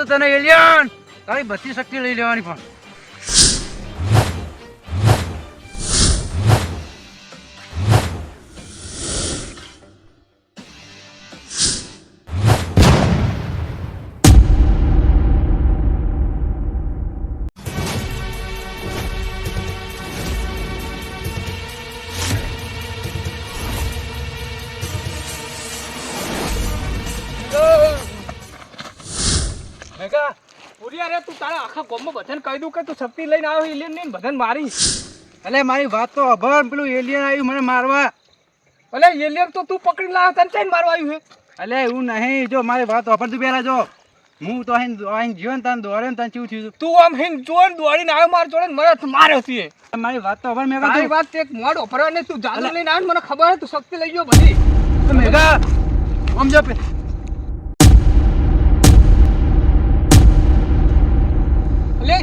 તો તને એલિયન તારી બધી શક્તિ લઈ લેવાની પણ. આખા ગોમમાં બધાને કહી દઉં કે તું શક્તિ લઈને આવ્યો એલિયન નહીં બધાને મારી. એટલે મારી વાત તો અભર પેલું એલિયન આવ્યું મને મારવા. એટલે એલિયન તો તું પકડી લાવ તને ચાઈને મારવા આવ્યું છે? એટલે એવું નહીં જો મારી વાત અભર તું પહેલાં જો. હું તો અહીં અહીં જીવન તને દોડે ને તને ચીવું થયું તું આમ હિન જોન દોડીને આવ્યો માર જોડે મને માર્યો તું મારી વાત તો અભર મેં મારી વાત એક મોડ ઓપરવા ને તું જાદુ લઈને આવ્યો મને ખબર તું શક્તિ લઈ ગયો બધી. મેઘા આમ જો અલે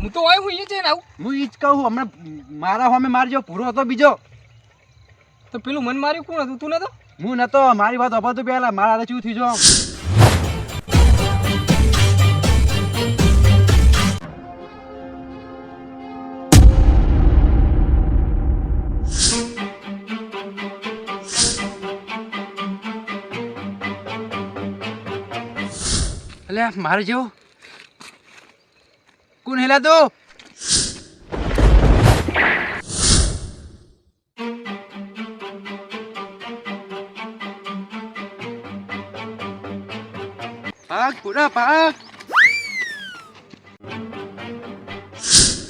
હું તો હોય હું એ છે ને આવું. હું ઈ જ કહું હમણાં મારા હોમે મારજો પૂરો હતો બીજો. તો પેલું મન માર્યું કોણ હતું? તું નતો? હું નતો મારી વાત અભા તો પહેલા મારા હાથે ચૂથી જો એટલે મારે જેવું? કોણ હેલા તો? ભાગ પૂરા ભાગ.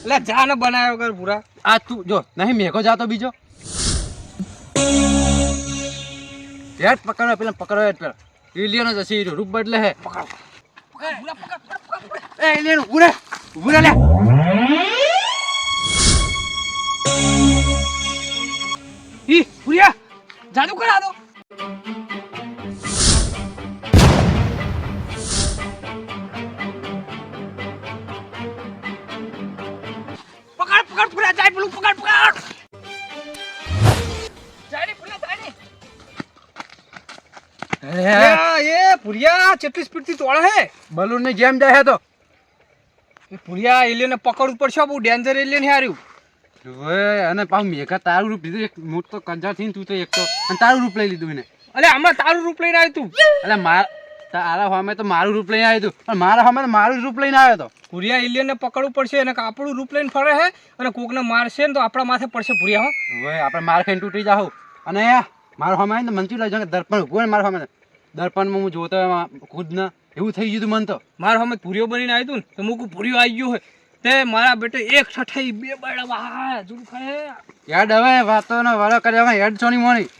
એટલે જા ને બનાવ્યો કર પૂરા આ તું જો નહીં મેઘો જાતો બીજો. પેટ પકડો પેલા પકડો પેલા. એલિયનો જશે રૂપ બદલે હે. પકડ પૂરા પકડ પકડ પકડ. એ એલિયન ઉરે ઉરે લે ઈ પૂરિયા જાદુ કરા દો પકડ પકડ પૂરા જાય પેલું પકડ પકડ જાય ને પૂરા જાય ને એ પૂરિયા કેટલી સ્પીડથી તોડે હે બલૂનની જેમ જાય હે તો એ પૂરિયા એલિયન પકડવું પડશે બહુ ડેન્જર એલિયન હાર્યું. હવે અને પાછું મેઘા તારું રૂપ લીધું એક મોટો તો કંજાર થઈને તું તો એક તો અને તારું રૂપ લઈ લીધું એને. અલે આમાં તારું રૂપ લઈને આવ્યું તું. અલે માર તારા સામે તો મારું રૂપ લઈને આવ્યું હતું પણ મારા સામે મારું રૂપ લઈને આવ્યો હતો ભૂરિયા એલિયન ને પકડવું પડશે અને આપણું રૂપ લઈને ફરે છે અને કોકને મારશે ને તો આપણા માથે પડશે ભૂરિયા હો. હવે આપણે માર ખાઈને તૂટી જાવ અને મારો સામે આવીને લઈ જાઉં દર્પણ ઉભું ને મારા સામે દર્પણમાં હું જોતો ખુદ ખુદને. એવું થઈ ગયું હતું મન તો. મારા સામે પૂરીઓ બનીને આવ્યું તું ને તો મૂકું પૂરીઓ આવી ગયો હોય. તે મારા બેટે એક છઠાઈ બે બાળા વાહ જુલ ખાય યાદ હવે વાતોનો વાળો કર્યા હેડ છોની મોણી.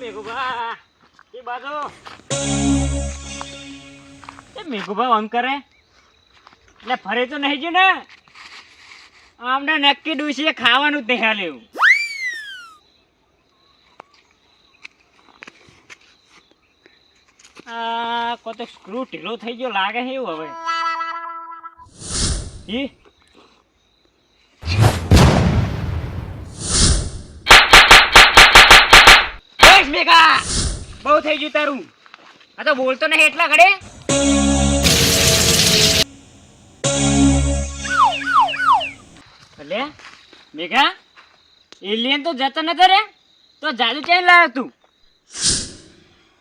મેઘુભા એ બાજુ. મેઘુભા આમ કરે? એટલે ફરે તો નહીં જ ને? આમને નક્કી ડૂસીએ ખાવાનું જ નહીં કોતો સ્ક્રૂ ઢીલો થઈ ગયો, લાગે છે એવું હવે. ઈ? બહુ થઈ ગયું તારું. આ તો બોલતો નહીં એટલા ઘડે. એટલે મેઘા એલિયન તો જતો નતો રે. તો જાદુ ચેન લાવ્યો તું?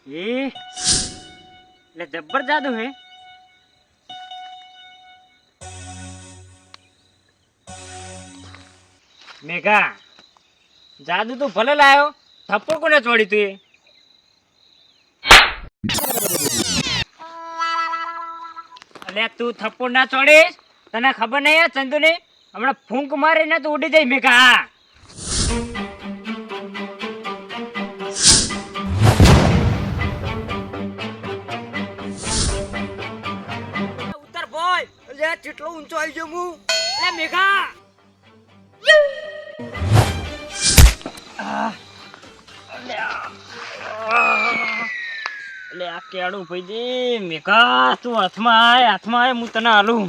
એ, એટલે જબ્બર જાદુ હે. મેઘા, જાદુ તો ભલે લાયો, થપ્પો કોને ચોડી તું એ? અલ્યા તું થપ્પો ના ચોડીશ, તને ખબર નહીં ચંદુ ને હમણાં ફૂંક મારીને તો ઉડી જાય મેઘા ઉતર બોય લે કેટલો ઊંચો આવી ગયો હું. અલ્યા મેઘા. એટલે આ કેળું ભાઈજી મેકા તું હાથમાં આય હાથમાં આય હું તને હાલું.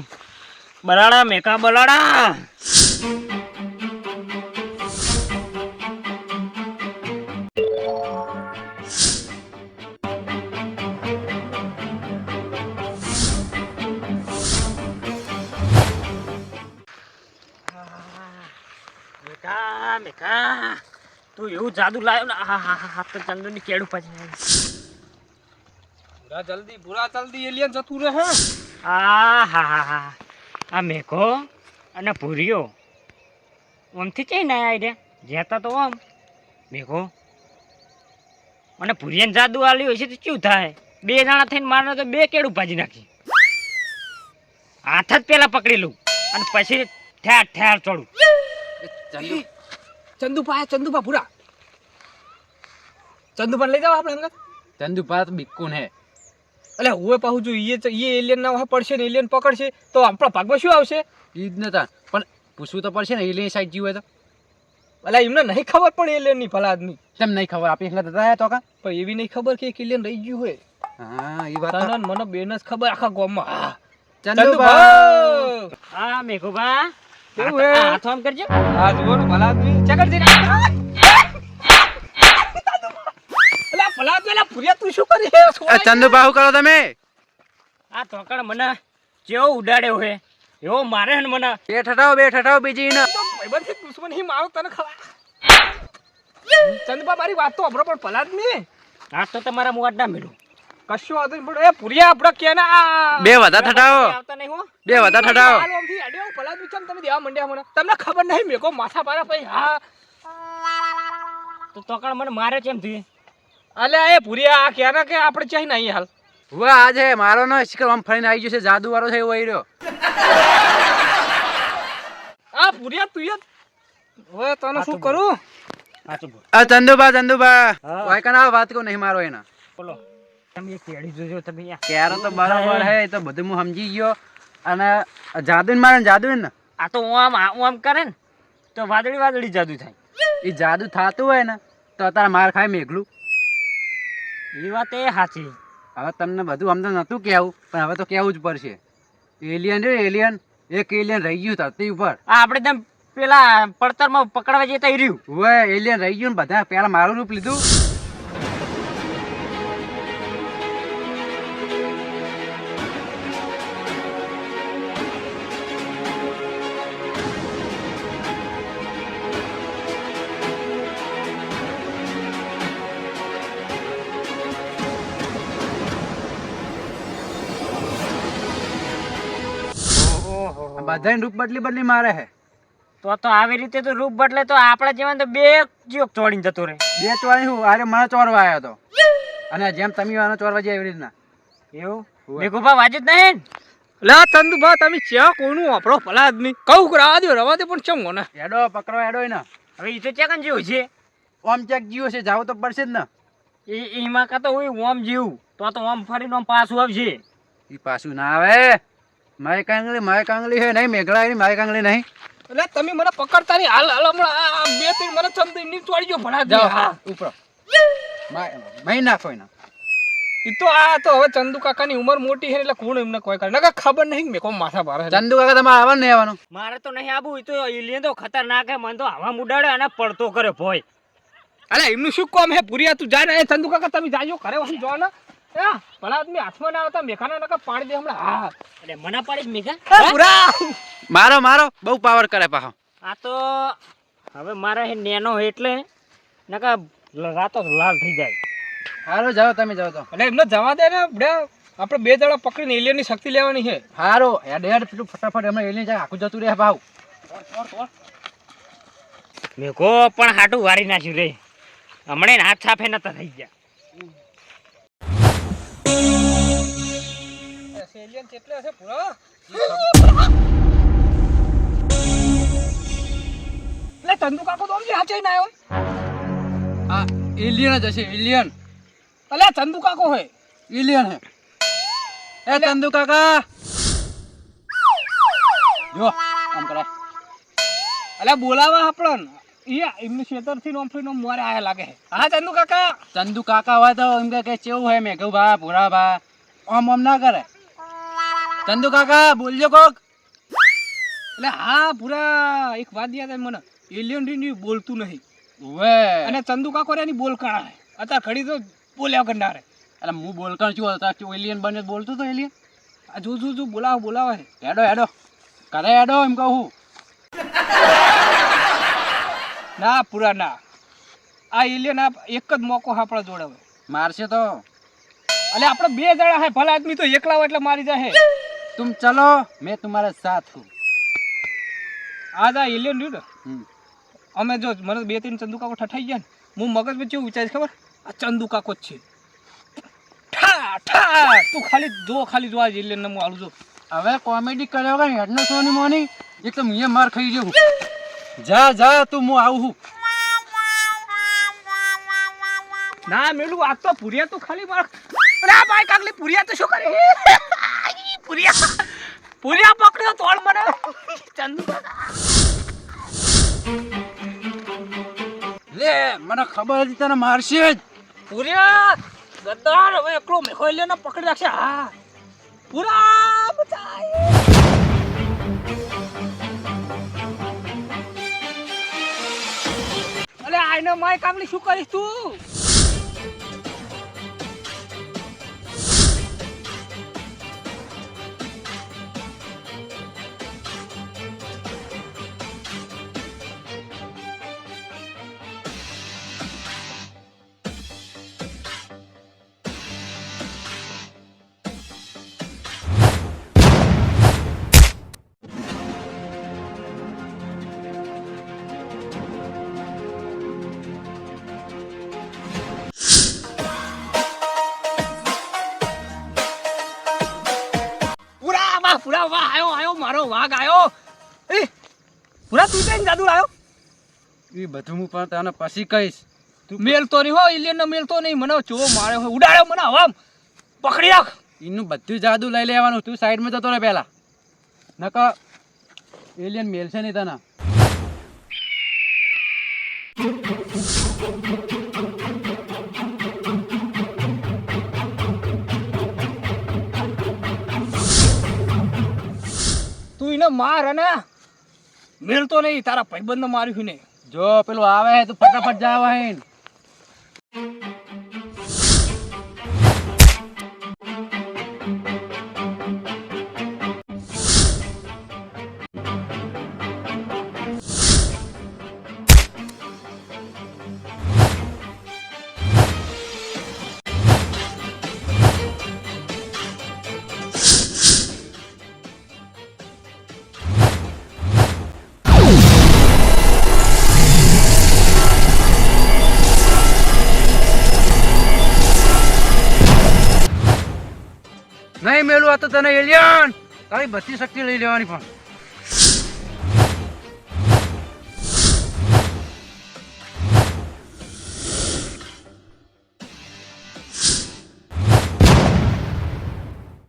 બલાડા મેકા બલાડા. મેકા મેકા. તું એવું જાદુ લાવ્યો ને હા હા હા તો ચંદુની કેડું પછી પૂરા જલ્દી પૂરા જલ્દી એલિયન જતું રહે. હા હા હા હા. આ મેઘો અને ભૂરીઓ. ઓમથી ચઈ ના આવી રે? જતા તો ઓમ મેઘો. અને ભૂરીયાને જાદુ આલ્યું હશે તો શું થાય? બે જણા થઈને મારે તો બે કેળું ભાજી નાખી. હાથ જ પેલા પકડી લઉં. અને પછી ઠેર ઠેર ચડું. ચંદુ. ચંદુપા આયા, ચંદુપા પૂરા ચંદુપા લઈ જાવ આપણે ચંદુભા બિકુન હે. એટલે હું પાછું જો એ એ એલિયન ના હોય પડશે ને એલિયન પકડશે તો આપણા ભાગમાં શું આવશે? એ જ નતા પણ પૂછવું તો પડશે ને એલિયન સાઈડ જીવે તો? એટલે એમને નહીં ખબર પણ એલિયનની ભલા આદમી. કેમ નહીં ખબર? આપી એકલા દાદા તો કા? પણ એવી નહીં ખબર કે એક એલિયન રહી ગયું હોય. હા એ વાત તને મને બેન જ ખબર આખા ગામમાં. હા. ચંદુ ચંદુભા! હા મેઘુભા. કેવું હે? હાથ આમ કરજો. આ જુઓ ને ભલા આદમી. ચકરજી અલા ભૂરિયા તું શું કરી હે છોડાય ચંદુ બાહુ કરો તમે આ ધોકણ મને જેવો ઉડાડ્યો હે એવો મારે ને મને બે ઠઠાવો બે ઠઠાવો બીજી ને તો ભાઈબંધથી દુશ્મન હી મારો તને ખવા ચંદુબા મારી વાત તો અબરો પણ ભલા નહીં આ તો તમારા મુવાડ ના મેળું કશું આવતું પણ એ પૂર્યા આપડા કે ના આ બે વધા ઠઠાવો આવતા નહીં હો બે વધા ઠઠાવો હાલ આમથી અડ્યો, ભલા આદમી તમે દેવા મંડ્યા મને તમને ખબર નહીં મેકો માથા પારા પછી હા તો તોકણ મને મારે કેમ થયું અલ્યા એ ભૂરિયા આ ક્યારે કે આપણે ચાહી નહીં હાલ. વાહ આજે મારો નો શિખર આમ ફરીને આવી જશે જાદુ વાળો છે એવો રહ્યો આ ભૂરિયા તું ય હવે તને શું કરું? આ ચંદુબા ચંદુબા કોઈ કના વાત કો નહીં મારો એના. બોલો. તમે એક કેળી જોજો તમે યાર ક્યારે તો બરાબર હે તો બધું હું સમજી ગયો. અને જાદુ ને મારે જાદુ ને? આ તો હું આમ હું આમ કરે ને તો વાદળી વાદળી જાદુ થાય. એ જાદુ થાતું હોય ને તો અત્યારે માર ખાય મેઘલું. એ વાત એ સાચી. હવે તમને બધું આમ તો નહોતું કહેવું પણ હવે તો કહેવું જ પડશે. એલિયન રે એલિયન એક એલિયન રહી ગયું ધરતી ઉપર. આ આપણે તેમ પેલા પડતરમાં પકડવા જતા રહ્યું. હવે એલિયન રહી ગયું ને બધા પેલા મારું રૂપ લીધું. બધાને રૂપ બદલી બદલી મારે હે. તો તો આવી રીતે તો રૂપ બદલે તો આપણા જીવન તો બે જીવક ચોડીને જતો રહે. બે ચોરી હું? અરે મને ચોરવા આવ્યો હતો અને જેમ તમે આનો ચોરવા જાય એવી રીતના. એવું. મેઘુભા વાજુ જ નહીં લા તંદુ બા તમે ચા કોનું? આપણો ભલા આદમી. કહું કે રવા દો રવા દે પણ ચમ મને? એડો પકડો એડો ને હવે ઈ તો ચેકન જેવું છે. ઓમ ચેક જીવો છે જાવ તો પડશે જ ને. એ એમાં કાં તો હોય ઓમ જીવું. તો તો ઓમ ફરીને ઓમ પાછું આવશે ઈ પાછું ના આવે. મારી કાંગલી માય કાંગલી હે નહીં મેઘલા ની મારી કાંગલી નહીં. એટલે તમે મને પકડતા નહીં હાલ હાલ હમણાં બે ત્રણ મને ચમની તોડી ગયો ભલા જાવ હા. ઉપર. મહી નાખો એના. એ તો આ તો હવે ચંદુ કાકાની ઉંમર મોટી છે એટલે કોણ એમને કોઈ કરે? નકર ખબર નહીં મેં કોણ માથા ભારે છે. ચંદુ કાકા તમારે આવવાનું નહીં આવવાનું? મારે તો નહીં આવું ઈ તો એલિયન તો ખતરનાક હે મને તો હવા મુડાડે અને પડતો કરે ભોય. અલે એમનું શું કામ હે પુરિયા તું જાય ને. એ ચંદુ કાકા તમે જાજો કરે હું જો ને એ ભલા આદમી હાથમાં ના આવતા મેખાના નકર પાણી દે હમણાં. હા. એટલે મને પાડી મેઘા? એ મારો મારો બહુ પાવર કરે પાછો. આ તો હવે મારે હે નેનો એટલે નકા રાતો લાલ થઈ જાય. હારો જાઓ તમે જાઓ તો. એટલે એમને જવા દે ને આપણે બે દડા પકડીને એલિયનની શક્તિ લેવાની છે. હારો હેડ હેડ પેલું ફટાફટ એમને એલિયન જાય આખું જતું રહે ભાવ. મેઘો પણ હાટું વારી નાખ્યું રે. હમણાં હાથ સાફે નતા થઈ ગયા. એલિયન કેટલે હશે પૂરા. એટલે ચંદુ કાકો તો અમને હાચે ના આવ્યો આ એલિયન જ હશે એલિયન અલે ચંદુ કાકો હોય એલિયન હે. એ ચંદુ કાકા. જો આમ કરે અલે બોલાવા આપણને. એમનું ખેતરથી ને ઓમથી મોરે આયા લાગે હા. ચંદુ કાકા. ચંદુ કાકા હોય તો એમ કે કે કેવું હોય મેં કહું ભા ભૂરા ભા. આમ આમ ના કરે. ચંદુ કાકા બોલજો કોક. એટલે હા પૂરા એક વાત યાદ આવી મને. એલિયન રીની બોલતું નહીં. ઓવે. અને ચંદુ કાકો રે એની બોલ કાણા અત્યારે ખડી તો બોલ્યા કરનારે એટલે હું બોલકણ છું અત્યારે એલિયન બને બોલતો તો એલિયન. આ જો જો જો બોલાવો બોલાવે હેડો હેડો. કરે હેડો એમ કહું ના પૂરા ના. આ એલિયન આ એક જ મોકો આપણા જોડે મારશે તો. એટલે આપણે બે જણા હે ભલા આદમી તો એકલા હોય એટલે મારી જાય तुम चलो मैं तुम्हारे साथ हूँ આજ આ એલિયન રહ્યું ને हम्म, અમે જો મને બે ત્રણ ચંદુ કાકો ઠઠાઈ ગયા ને હું મગજમાં કેવું વિચારીશ ખબર આ ચંદુ કાકો જ છે ઠા ઠા તું ખાલી જો ખાલી જો આ એલિયન ને હું આલું જો હવે કોમેડી કર્યો કે હેડનો સોની મોની એક તો મુએ માર ખાઈ જવું જા જા તું હું આવું છું ના મેલું આ તો પુરિયા તો ખાલી માર અરે આ ભાઈ કાકલી પુરિયા તો શું કરે પુરિયા. પુરિયા પકડ્યો તોડ મને. ચંદુ લે મને ખબર હતી તને મારશે જ. પુરિયા ગદ્દાર હવે એકલો મેખો લે ને પકડી રાખશે. હા. પુરા બચાય. અલે આઈને માય કામલી શું કરીશ તું? વાઘ આયો એ પુરા તું કઈ જાદુ લાયો? એ બધું હું પણ તને પછી કહીશ. તું મેલતો નહીં હો ઇલિયન મેલ મેલતો નહીં. મને ચો માર્યો હોય ઉડાડ્યો મને હવા પકડી રાખ. એનું બધું જાદુ લઈ લેવાનું. તું સાઈડમાં જતો રહે પહેલા. નકર એલિયન મેલશે નહીં તને. એને માર અને મેલતો નહીં, તારા ભાઈબંધ માર્યું ને. જો પેલું આવે તો ફટાફટ જાવ હે નહીં મેલું આ તો તને એલિયન. તારી બધી શક્તિ લઈ લેવાની પણ.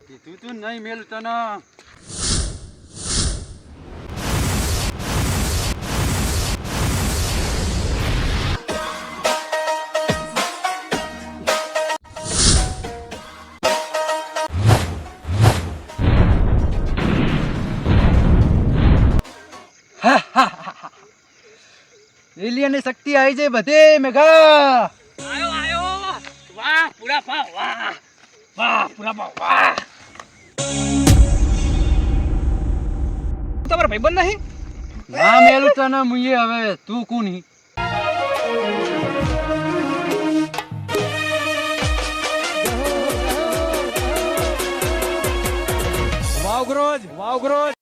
કીધું તું નહીં મેલું તને. એલિયનની શક્તિ આવી જાય બધે મેઘા. આયો આયો. વાહ પૂરા પા વાહ. વાહ પૂરા પા વાહ. તમારા ભાઈબંધ નહીં? ના મેલું તને મુઈએ હવે તું કોની? વાવગ્રોજ વાવગ્રોજ.